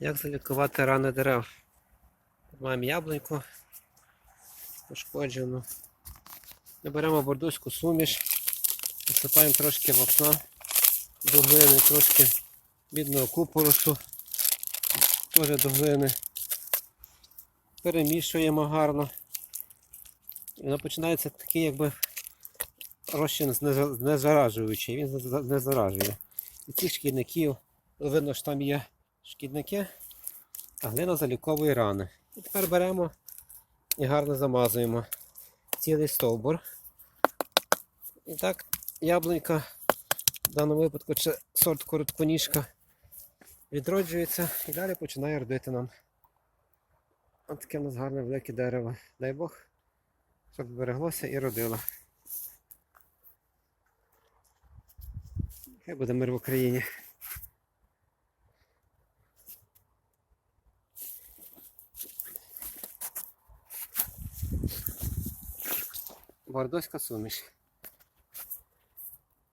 Як залікувати рани дерев? Маємо яблуньку пошкоджену. Беремо бордуську суміш, насипаємо трошки вапна до глини, трошки бідного купорошу, теж до. Перемішуємо гарно. І воно починається такий якби розчин знеза- знезаражуючий, він знеза- знезаражує. І цих шкідників, видно, що там є шкідники, а глина заліковує рани. І тепер беремо і гарно замазуємо цілий стовбур. І так яблунька, в даному випадку це сорт коротконіжка, відроджується і далі починає родити нам. Ось таке у нас гарне велике дерево. Дай Бог, щоб збереглося і родило. Хай буде мир в Україні. Бордоська суміш.